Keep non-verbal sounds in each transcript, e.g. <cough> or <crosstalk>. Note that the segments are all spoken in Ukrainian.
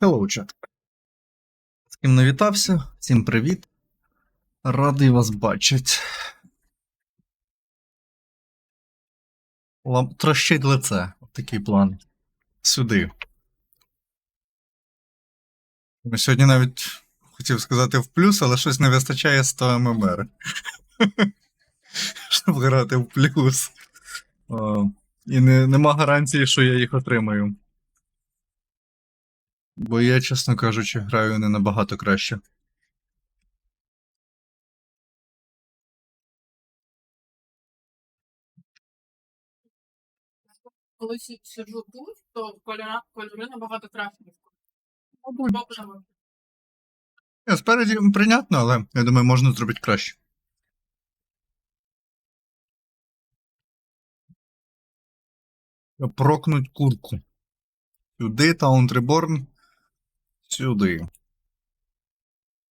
Hello, chat. З ким не вітався, всім привіт. Радий вас бачити. Лам... Трощить лице. Такий план. Сюди. Ми Сьогодні навіть хотів сказати в плюс, але щось не вистачає 100 ММР. <laughs> Щоб грати в плюс. О, і не, нема гарантії, що я їх отримаю. Бо я, чесно кажучи, граю не набагато краще. коли сиджу тут, то кольора, кольори набагато краще. Боксами. Спереді прийнятно, але я думаю, можна зробити краще. Прокнуть курку. Сюди, Таун Реборн. Сюди.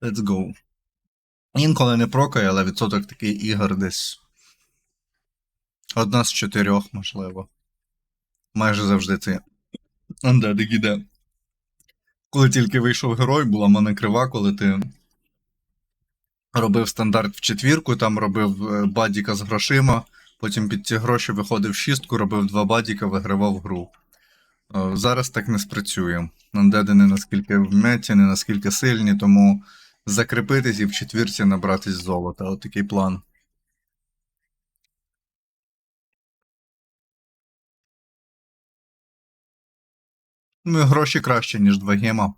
Let's go. Інколи не прокає, але відсоток такий ігор десь. Одна з чотирьох, можливо. Майже завжди це. Undead іде. Коли тільки вийшов герой, була в мене крива, коли ти робив стандарт в четвірку, там робив е, бадіка з грошима, потім під ці гроші виходив в шістку, робив два бадіка, вигравав гру. Е, Зараз так не спрацює. Нандеди не наскільки вметі, не наскільки сильні, тому закріпитись і в четвірці набратись золота. От план. Ну, і гроші краще, ніж два гема.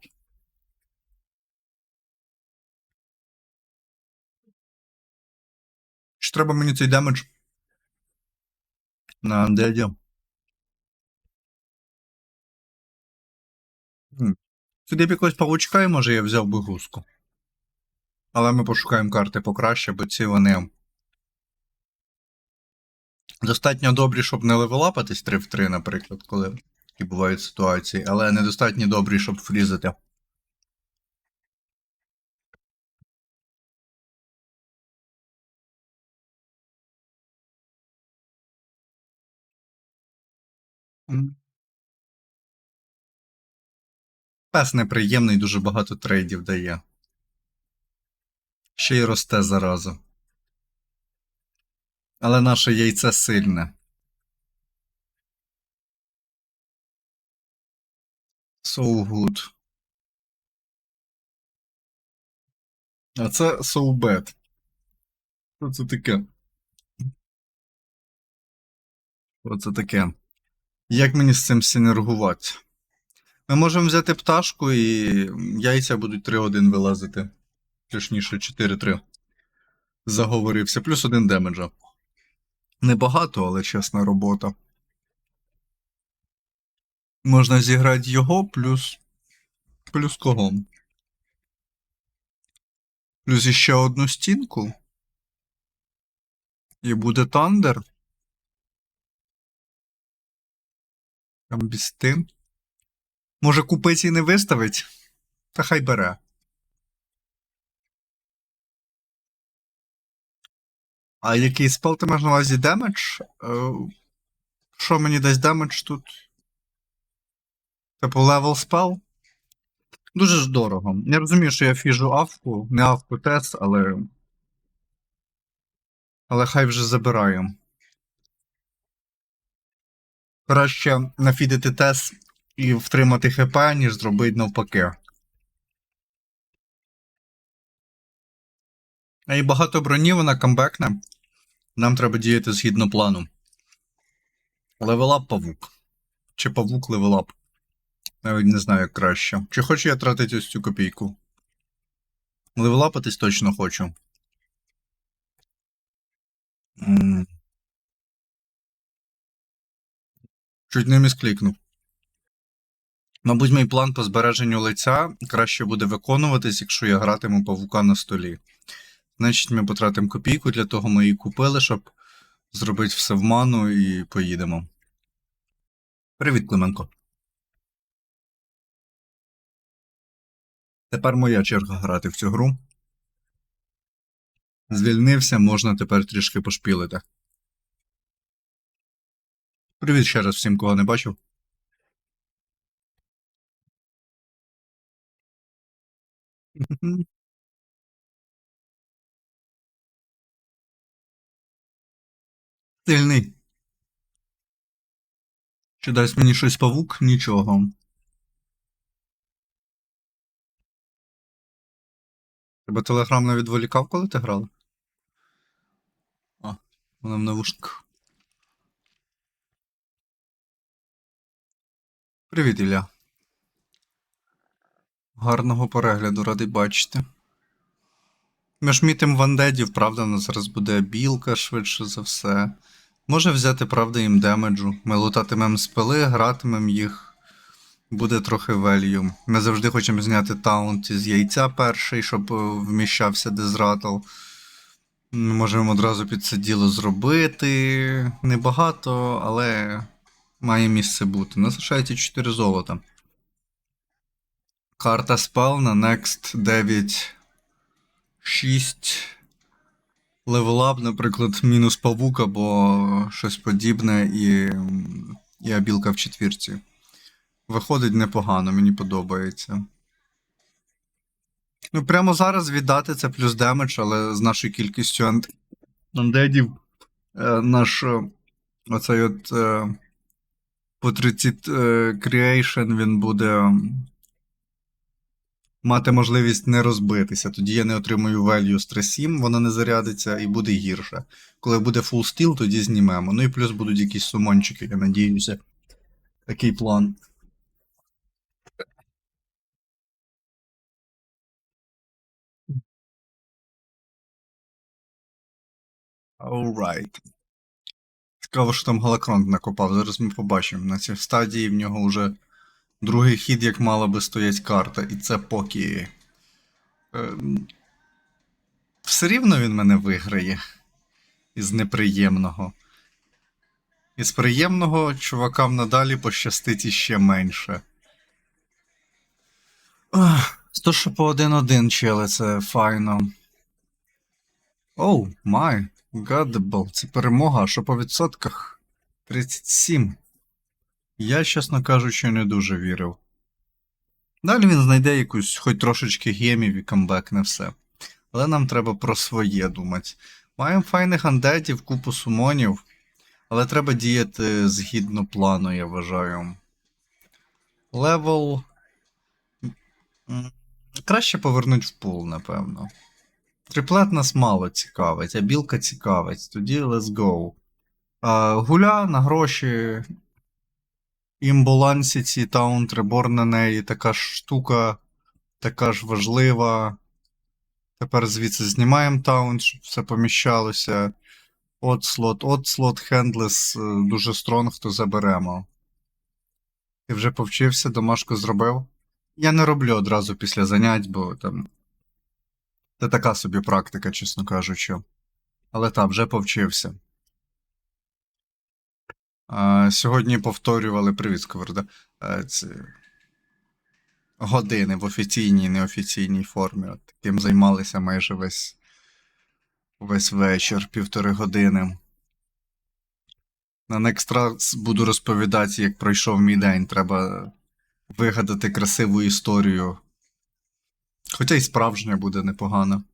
Чи треба мені цей демедж? На андеді. М. Сюди б якогось павучка, і може я взяв би гуску. Але ми пошукаємо карти покраще, бо ці вони. Достатньо добрі, щоб не левелапатись 3 в 3, наприклад, коли такі бувають ситуації, але недостатньо добрі, щоб фрізити. М. Пес неприємний, дуже багато трейдів дає. Ще й росте зараза. Але наше яйце сильне. So good. А це so bad. Що це таке? Що це таке? Як мені з цим синергувати? Ми можемо взяти пташку і яйця будуть 3-1 вилазити. Точніше, 4-3. Заговорився. Плюс один демеджа. Небагато, але чесна робота. Можна зіграти його плюс. Плюс кого? Плюс іще одну стінку. І буде Тандер. Там без тим. Може купить і не виставить? Та хай бере. А який спел ти маєш на увазі демедж? Е, Що мені дасть демедж тут? Типу левел спел? Дуже ж дорого. Я розумію, що я фіжу авку, не авку тес, але. Але хай вже забираю. Краще нафідити тес і втримати ХП, ніж зробити навпаки. А і багато броні вона камбекне. Нам треба діяти згідно плану. Левелап павук. Чи павук левелап? Навіть не знаю, як краще. Чи хочу я тратити ось цю копійку? Левелапатись точно хочу. Чуть не місклікнув. Мабуть, мій план по збереженню лиця краще буде виконуватись, якщо я гратиму павука на столі. Значить, ми потратимо копійку, для того ми її купили, щоб зробити все в ману і поїдемо. Привіт, Клименко. Тепер моя черга грати в цю гру. Звільнився, можна тепер трішки пошпілити. Привіт ще раз всім, кого не бачив. Сильний. Чи дасть мені щось павук? Нічого. Тебе телеграм не відволікав, коли ти грала? А, вона в навушниках. Привіт, Ілля. Гарного перегляду, радий бачити. Ми ж мітим вандедів, правда, у нас зараз буде білка швидше за все. Може взяти, правда, їм демеджу. Ми лутатимемо спили, гратимемо їх. Буде трохи велью. Ми завжди хочемо зняти таунт із яйця перший, щоб е, вміщався дезратл. Ми можемо одразу під це діло зробити. Небагато, але має місце бути. Нас лишається 4 золота. Карта спел на Next 9. 6. Левелап, наприклад, мінус павук або щось подібне, і, і абілка в четвірці. Виходить непогано, мені подобається. Ну, прямо зараз віддати це плюс демедж, але з нашою кількістю андедів е, наш е, оцей от е, по 30 е, creation він буде мати можливість не розбитися. Тоді я не отримую value з 7, вона не зарядиться і буде гірше. Коли буде full стіл, тоді знімемо. Ну і плюс будуть якісь сумончики, я надіюся. Такий план. Alright. Цікаво, що там Галакронт накопав. Зараз ми побачимо. На цій стадії в нього вже другий хід, як мала би стоять карта, і це поки. Ем, Все рівно він мене виграє. Із неприємного. Із приємного чувакам надалі пощастить іще менше. То, що по 1-1, чели, це файно. Оу, май, гадебл, це перемога, що по відсотках? 37. Я, чесно кажучи, не дуже вірив. Далі він знайде якусь хоч трошечки гемів і камбекне все. Але нам треба про своє думати. Маємо файних андетів, купу сумонів, але треба діяти згідно плану, я вважаю. Левел. Краще повернуть в пул, напевно. Триплет нас мало цікавить, а білка цікавить. Тоді let's go. Гуля на гроші. Імбалансі ці таунт, реборн на неї, така ж штука, така ж важлива. Тепер звідси знімаємо таунт, щоб все поміщалося. От слот, от слот, хендлес, е, дуже стронг, то заберемо. Ти вже повчився, домашку зробив? Я не роблю одразу після занять, бо там. Це така собі практика, чесно кажучи. Але так, вже повчився. Сьогодні повторювали привіт, Сковорода. А, Це... Години в офіційній неофіційній формі. От, таким займалися майже весь, весь вечір, півтори години. На Next раз буду розповідати, як пройшов мій день. Треба вигадати красиву історію. Хоча й справжня буде непогано.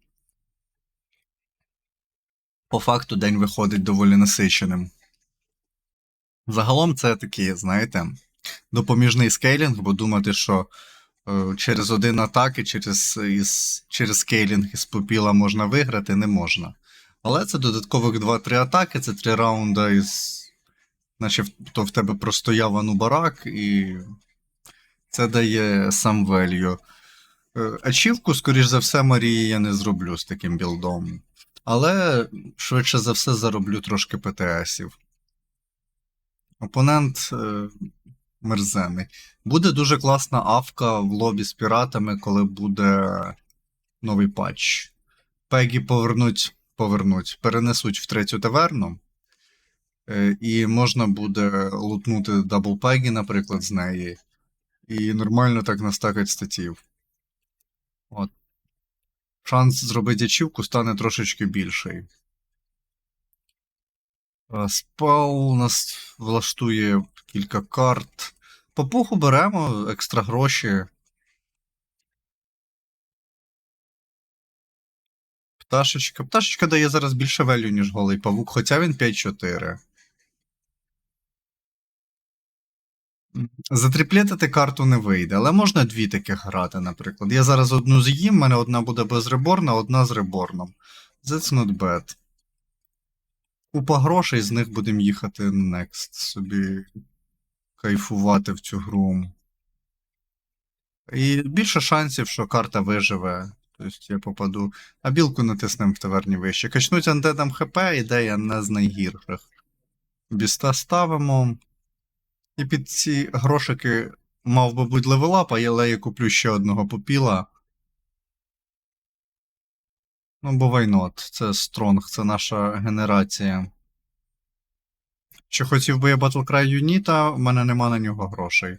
По факту день виходить доволі насиченим. Загалом це такий, знаєте, допоміжний скейлінг, бо думати, що е, через один атаки, через, із, через скейлінг із попіла можна виграти, не можна. Але це додаткових 2-3 атаки, це 3 раунда із. Наче то в тебе простояв анубарак, і це дає сам. Е, Ачівку, скоріш за все, Марії я не зроблю з таким білдом. Але швидше за все зароблю трошки ПТСів. Опонент е, мерзений. Буде дуже класна авка в лобі з піратами, коли буде новий патч. Пегі повернуть, повернуть, перенесуть в третю таверну. Е, і можна буде лутнути дабл пегі, наприклад, з неї. І нормально так настакать статів. От. Шанс зробити ачівку стане трошечки більший. Е, Спел у нас влаштує кілька карт. По пуху беремо екстра гроші. Пташечка. Пташечка дає зараз більше велю, ніж голий павук, хоча він 5-4. М, Затриплетити карту не вийде, але можна дві таких грати, наприклад. Я зараз одну з'їм, в мене одна буде без реборна, одна з реборном. That's not bad. Купа грошей, з них будемо їхати next. Собі кайфувати в цю гру. І більше шансів, що карта виживе. Тобто я попаду. А білку натиснемо в таверні вище. Качнуть андедам ХП, ідея не з найгірших. Біста ставимо. І під ці грошики мав би бути левелап, але я куплю ще одного попіла. Ну, бо not? Це стронг, це наша генерація. Чи хотів би я Battlecry Юніта, в мене нема на нього грошей.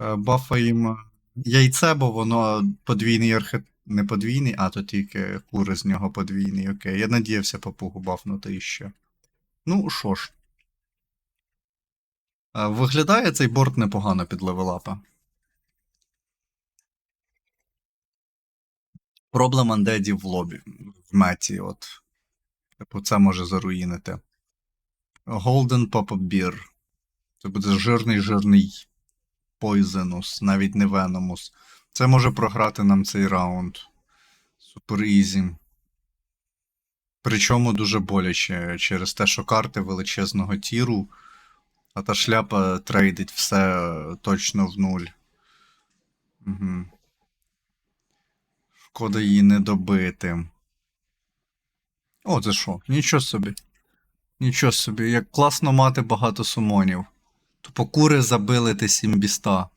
Е, Бафаємо яйце, бо воно подвійний архет... Не подвійний, а то тільки кури з нього подвійний. Окей. Я надіявся папугу бафнути іще. Ну, що ж. Е, Виглядає цей борт непогано під левелапа. Проблем андедів в лобі, в меті, от. Типу, це може заруїнити. Golden Pop-Up Beer. Це буде жирний жирний Poisonous, навіть не Venomous. Це може програти нам цей раунд. Супер ізі. Причому дуже боляче через те, що карти величезного тіру, а та шляпа трейдить все точно в нуль. Угу. Шкода її не добити. О, це що? Нічого собі. Нічого собі, як класно мати багато сумонів. Тупо кури забили те сімбіста.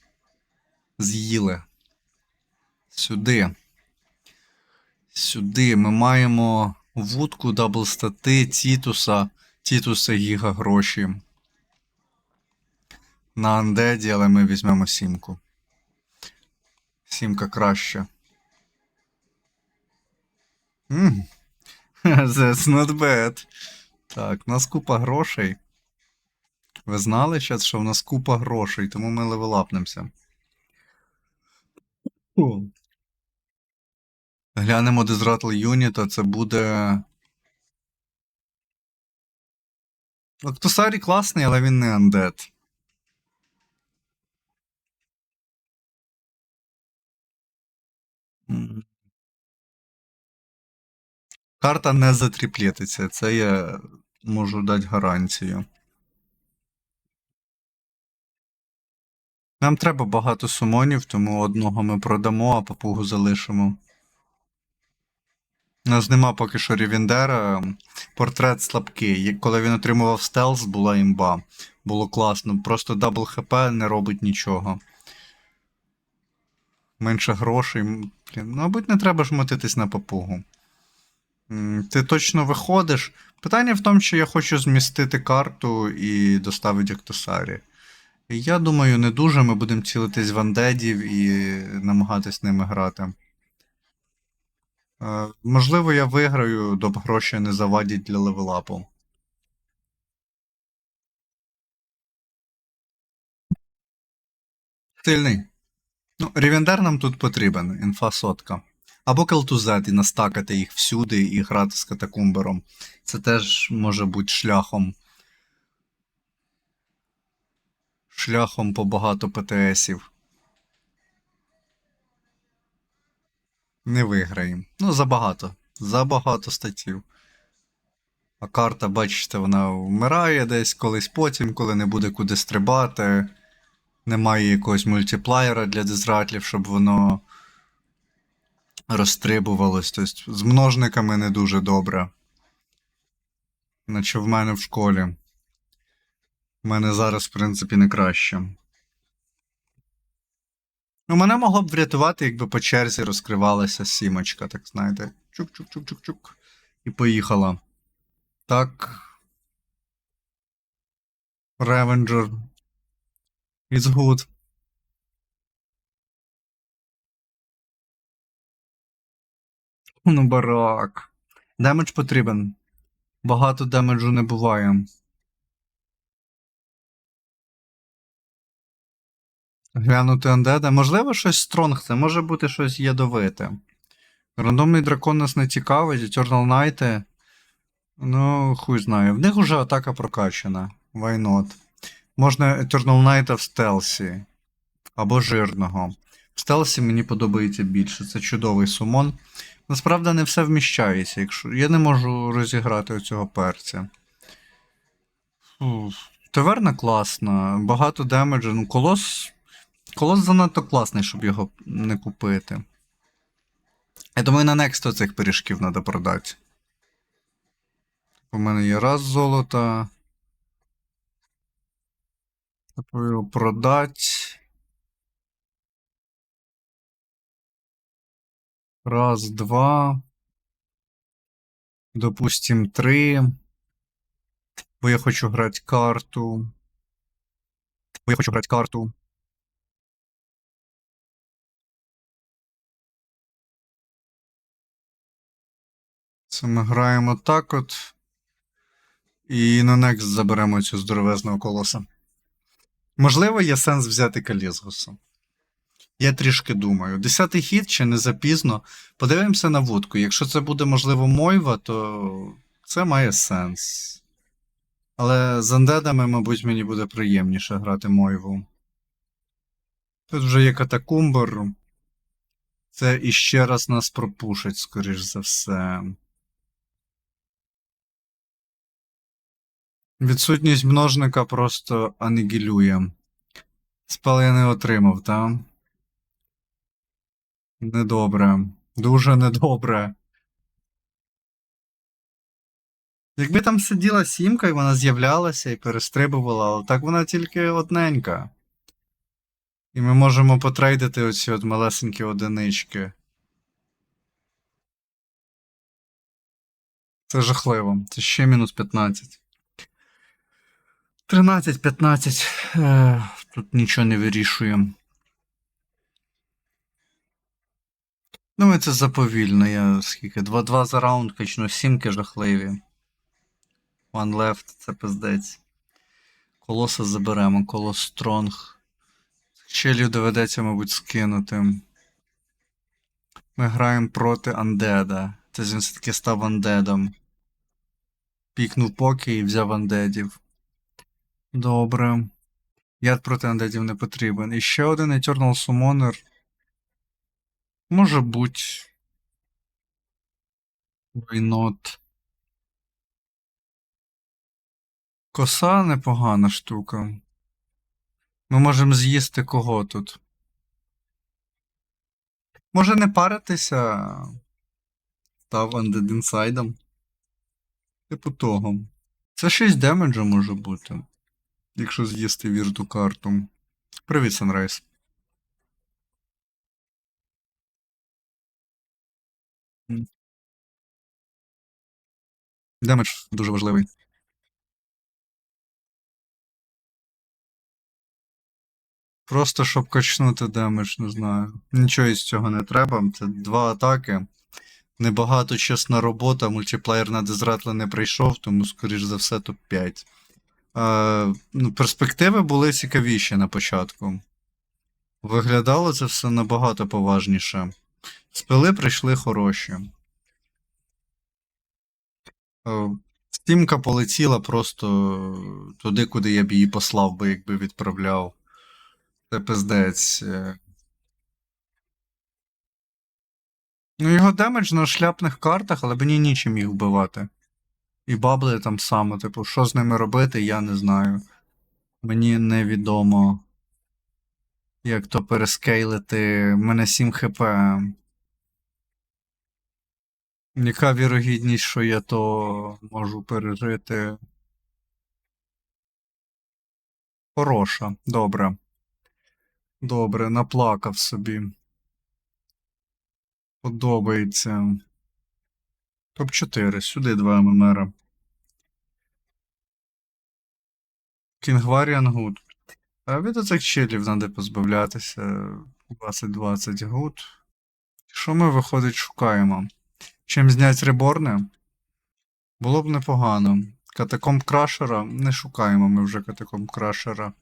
З'їли. Сюди. Сюди ми маємо вудку, даблстати, Тітуса. Тітуса гіга гроші. На андеді, але ми візьмемо сімку. Сімка краще. <laughs> That's not bad. Так, у нас купа грошей. Ви знали зараз, що в нас купа грошей, тому ми левелапнемося. Глянемо Дезратл Юніта, це буде. Октосарі класний, але він не андед. М. Карта не затріплетиться, це я можу дати гарантію. Нам треба багато сумонів, тому одного ми продамо, а папугу залишимо. У нас нема поки що Рівіндера. Портрет слабкий. Коли він отримував стелс, була імба. Було класно. Просто дабл хп не робить нічого. Менше грошей. Блін, мабуть, не треба ж мотитись на папугу. Ти точно виходиш. Питання в тому, що я хочу змістити карту і доставити Актосарі. Я думаю, не дуже. Ми будемо цілитись в андедів і намагатись ними грати. Е, можливо, я виграю, доп гроші не завадять для левелапу. Сильний. Ну, Рівендер нам тут потрібен, інфа сотка. Або Келтузет і настакати їх всюди і грати з катакумбером. Це теж може бути шляхом. Шляхом по багато ПТСів. Не виграємо. Ну, забагато. Забагато статтів. А карта, бачите, вона вмирає десь колись потім, коли не буде куди стрибати. Немає якогось мультиплеєра для дезратлів, щоб воно розстрибувалось. Тобто з множниками не дуже добре. Наче в мене в школі. У мене зараз, в принципі, не краще. Ну, мене могло б врятувати, якби по черзі розкривалася сімочка, так знаєте. Чук-чук-чук-чук-чук. І поїхала. Так. Ревенджер. It's good. <laughs> Ну, барак. Демедж потрібен. Багато демеджу не буває. Глянути андеда. Можливо, щось стронг, це може бути щось ядовите. Рандомний дракон нас не цікавить, Eternal Knight. Ну, хуй знає. В них уже атака прокачана. Why not? Можна Eternal Knight в стелсі. Або жирного. В стелсі мені подобається більше. Це чудовий сумон. Насправді не все вміщається, якщо. Я не можу розіграти оцього перця. Фу. Таверна класна, багато демеджу. Ну, колос. Колос занадто класний, щоб його не купити. Я думаю, на Next цих пиріжків треба продати. У мене є раз золота. Треба продати. Раз, два. Допустим, три. Бо я хочу грати карту. Бо я хочу грати карту. Це ми граємо так от. І на Next заберемо цю здоровезного колоса. Можливо, є сенс взяти Калізгуса. Я трішки думаю. Десятий хід чи не запізно. Подивимося на вудку. Якщо це буде, можливо, Мойва, то це має сенс. Але з андедами, мабуть, мені буде приємніше грати Мойву. Тут вже є катакумбер. Це іще раз нас пропушить, скоріш за все. Відсутність множника просто анігілює. Спел я не отримав, так? Недобре. Дуже недобре. Якби там сиділа сімка, і вона з'являлася і перестрибувала, але так вона тільки одненька. І ми можемо потрейдити оці от малесенькі одинички. Це жахливо. Це ще мінус 15. 13-15. Е, Тут нічого не вирішує. Думаю, це заповільно. Я скільки? 2-2 за раунд качну, сімки жахливі. One left, це пиздець. Колоса заберемо, колос стронг. Челю доведеться, мабуть, скинути. Ми граємо проти андеда. Це він все-таки став андедом. Пікнув поки і взяв андедів. Добре. Яд проти андедів не потрібен. І ще один Eternal Summoner. Може бути. Not? Коса непогана штука. Ми можемо з'їсти кого тут. Може не паритися. Став Undead інсайдом. Типу того. Це 6 демеджа може бути. Якщо з'їсти вірту карту. Привіт, Санрайз. Демедж дуже важливий. Просто щоб качнути демедж, не знаю. Нічого із цього не треба. Це два атаки. Небагато чесна робота. Мультиплеєр на Дезратле не прийшов, тому, скоріш за все, топ-5. Е, ну, перспективи були цікавіші на початку. Виглядало це все набагато поважніше. Спили прийшли хороші. Е, Стімка полетіла просто туди, куди я б її послав би, якби відправляв. Це пиздець. Е. Ну, його демедж на шляпних картах, але мені нічим їх вбивати. І бабли там само, типу, що з ними робити, я не знаю. Мені невідомо. Як то перескейлити. У мене 7 хп. Яка вірогідність, що я то можу пережити? Хороша, добре. Добре, наплакав собі. Подобається. Топ-4, сюди два ММР. Кінгваріан гуд. А від оцих челів треба позбавлятися. 20-20 гуд. Що ми, виходить, шукаємо? Чим знять реборни? Було б непогано. Катакомб крашера не шукаємо ми вже катакомб крашера.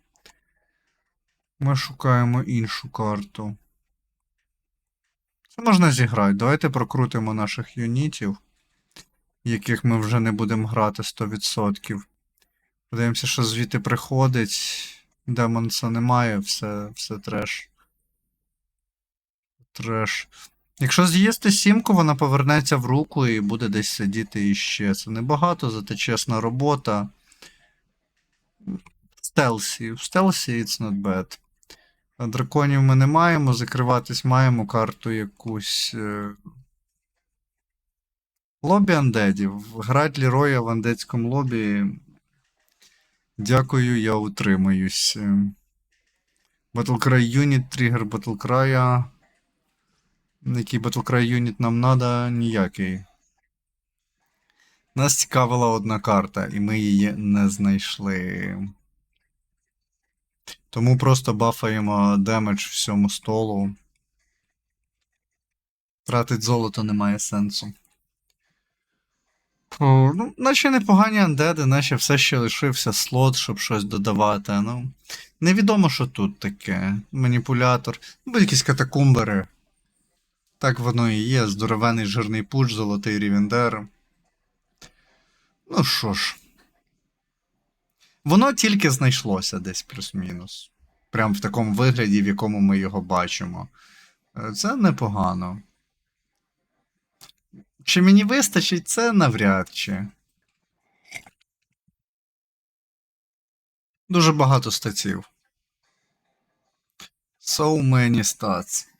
Ми шукаємо іншу карту. Це можна зіграти. Давайте прокрутимо наших юнітів, яких ми вже не будемо грати 100%. Подивимося, що звідти приходить. Демонса немає, все, все треш. Треш. Якщо з'їсти сімку, вона повернеться в руку і буде десь сидіти іще. Це небагато, зате чесна робота. В стелсі. В стелсі it's not bad. Драконів ми не маємо, закриватись маємо карту якусь. е, Лобі андедів. Грать Ліроя в андедському лобі. Дякую, я утримаюсь. Е, Battlecry юніт, тригер Battlecry. Який Battlecry юніт нам надо, ніякий. Нас цікавила одна карта, і ми її не знайшли. Тому просто бафаємо демедж всьому столу. Тратить золото немає сенсу. О, ну, наче непогані андеди, наче все ще лишився слот, щоб щось додавати. Ну, невідомо, що тут таке. Маніпулятор. Ну, якісь катакумбери. Так воно і є. Здоровений жирний пуч, золотий рівендер. Ну що ж. Воно тільки знайшлося десь плюс-мінус. Прям в такому вигляді, в якому ми його бачимо. Е, Це непогано. Чи мені вистачить, це навряд чи. Дуже багато статів. So many stats.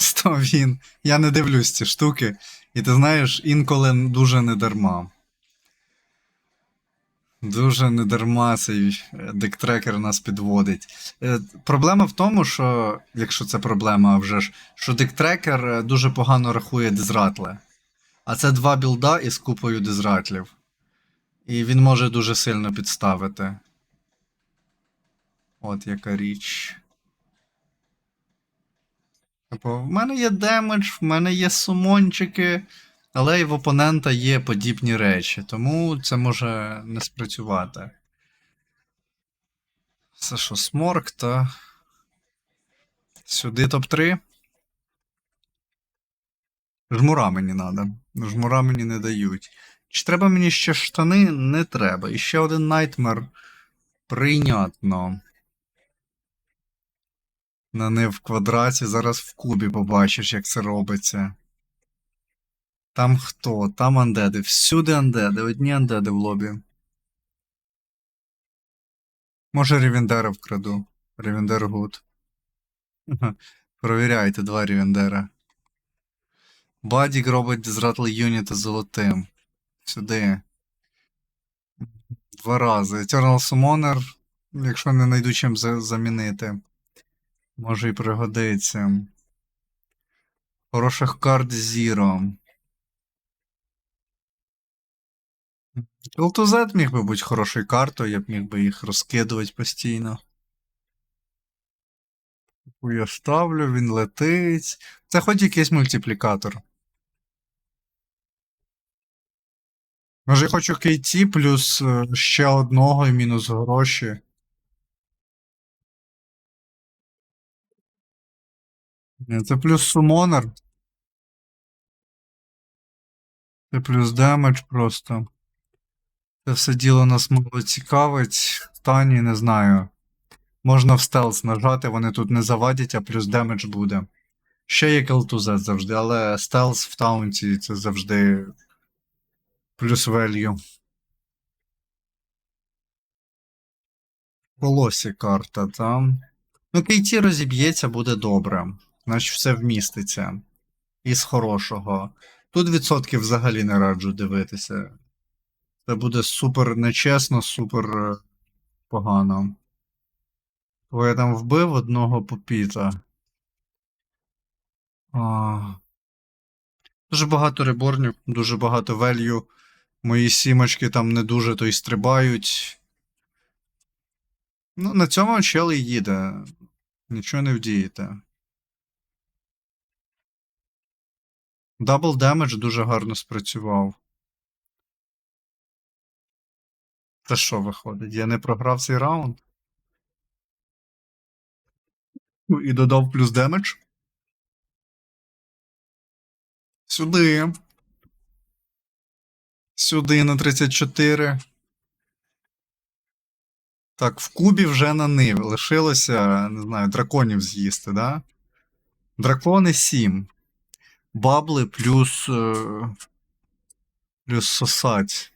Сто він. Я не дивлюсь ці штуки. І ти знаєш, інколи дуже недарма. Дуже недарма цей е, дектрекер нас підводить. Е, Проблема в тому, що, якщо це проблема, вже ж, що дектрекер е, дуже погано рахує дизратли. А це два білда із купою дизратлів. І він може дуже сильно підставити. От яка річ. Типу, в мене є демедж, в мене є сумончики, але і в опонента є подібні речі, тому це може не спрацювати. Це що, сморк, та. Сюди топ-3. Жмура мені треба. Жмура мені не дають. Чи треба мені ще штани? Не треба. І ще один найтмер. Прийнятно. На не в квадраті, зараз в кубі побачиш, як це робиться. Там хто? Там андеди. Всюди андеди. Одні андеди в лобі. Може Рівендера вкраду. Рівендер гуд. <laughs> Провіряйте два Рівендера. Бадік робить дизратли юніта золотим. Сюди. Два рази. Eternal Summoner, якщо не знайду чим замінити. Може і пригодиться. Хороших карт Zero. L2Z міг би бути хорошою картою, я б міг би їх розкидувати постійно. Таку Я ставлю, він летить. Це хоч якийсь мультиплікатор. Може, я хочу KT плюс е, ще одного і мінус гроші. Це плюс сумонер. Це плюс демедж просто. Це все діло нас мало цікавить. Тані, не знаю. Можна в стелс нажати, вони тут не завадять, а плюс демедж буде. Ще є L2Z завжди, але стелс в таунті це завжди плюс value. Колосі карта, там. Ну, KT розіб'ється, буде добре. Значить, все вміститься. Із хорошого. Тут відсотків взагалі не раджу дивитися. Це буде супер нечесно, супер е, погано. Бо я там вбив одного попіта. А... Дуже багато реборнів, дуже багато велью. Мої сімочки там не дуже то й стрибають. Ну, на цьому чел їде. Нічого не вдієте. Дабл демедж дуже гарно спрацював. Та що виходить? Я не програв цей раунд? Ну, І додав плюс демедж. Сюди. Сюди на 34. Так, в кубі вже на нив. Лишилося, не знаю, драконів з'їсти, да? Дракони 7. Бабли плюс. Е... Плюс сосать.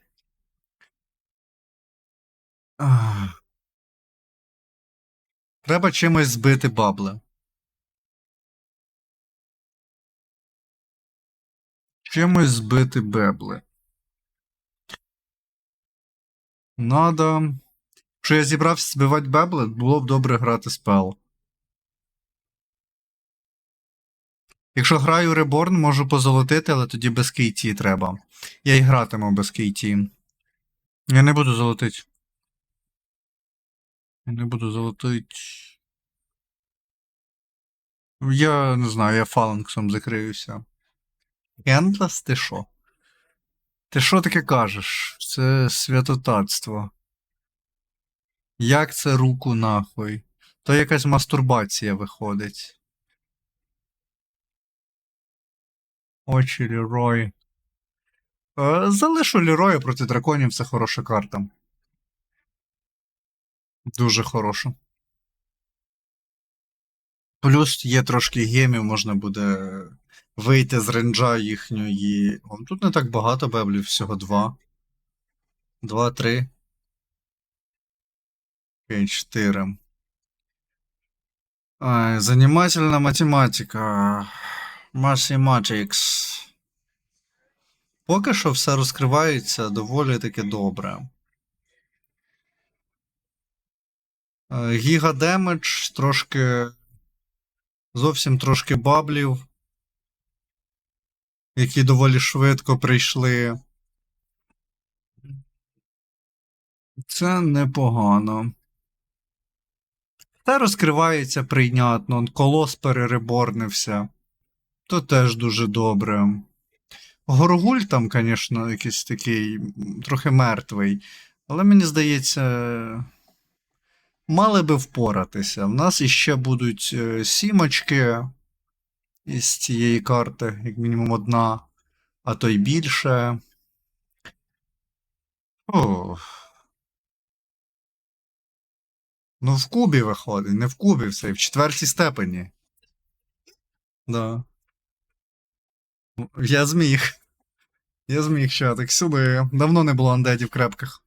Треба чимось збити бабли. Чимось збити бебли. Надо. Якщо я зібрався збивати бебли, було б добре грати спел. Якщо граю Реборн, можу позолотити, але тоді без кейті треба. Я й гратиму без кейті. Я не буду золотити. Я не буду золотити. Я не знаю, я фаланксом закриюся. Ендлес, ти що? Ти що таке кажеш? Це святотатство. Як це руку нахуй? То якась мастурбація виходить. Очі Лірой. Е, залишу Ліроя проти драконів, це хороша карта. Дуже хороша. Плюс є трошки гемів, можна буде вийти з ренджа їхньої. О, тут не так багато беблів, всього два. Два, три. Окей, чотири. Ай, занимательна математика. Mathematics. Поки що все розкривається доволі таки добре. Е, Гіга демедж, трошки. Зовсім трошки баблів, які доволі швидко прийшли. Це непогано. Та розкривається прийнятно. Колос перереборнився. То теж дуже добре. Горгуль там, звісно, якийсь такий трохи мертвий. Але мені здається, мали би впоратися. В нас іще будуть е, сімочки із цієї карти, як мінімум одна, а то й більше. О. Ну, в кубі виходить, не в кубі все, в четвертій степені. Да. Я зміг. Я зміг ще так сюди. Давно не було андедів крепких.